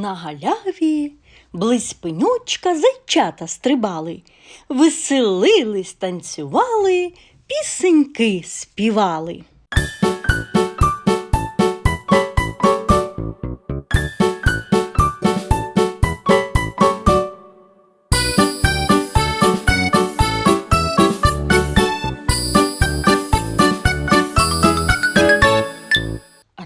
На галяві близь пенючка зайчата стрибали, веселились, танцювали, пісеньки співали.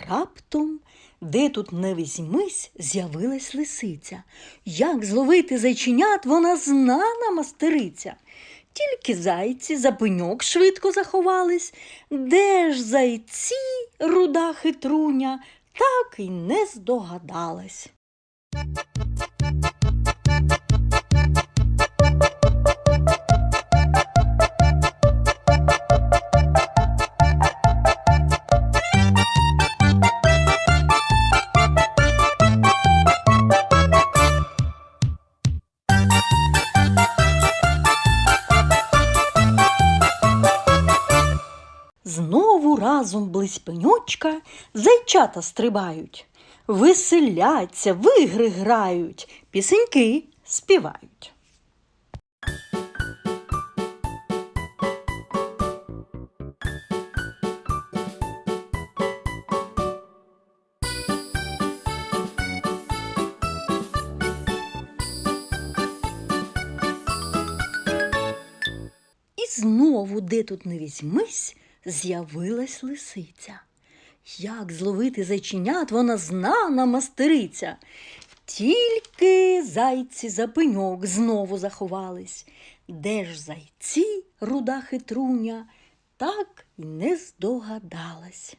Раптом, де тут не візьмись, з'явилась лисиця. Як зловити зайченят, вона знана мастериця. Тільки зайці за пеньок швидко заховались. Де ж зайці, руда хитруня, так і не здогадалась. Знову разом близь пеньочка зайчата стрибають, веселяться, в ігри грають, пісеньки співають. Знову, де тут не візьмись, з'явилась лисиця. Як зловити зайченят, вона знана мастериця. Тільки зайці за пеньок знову заховались. Де ж зайці, руда хитруня, так і не здогадалась.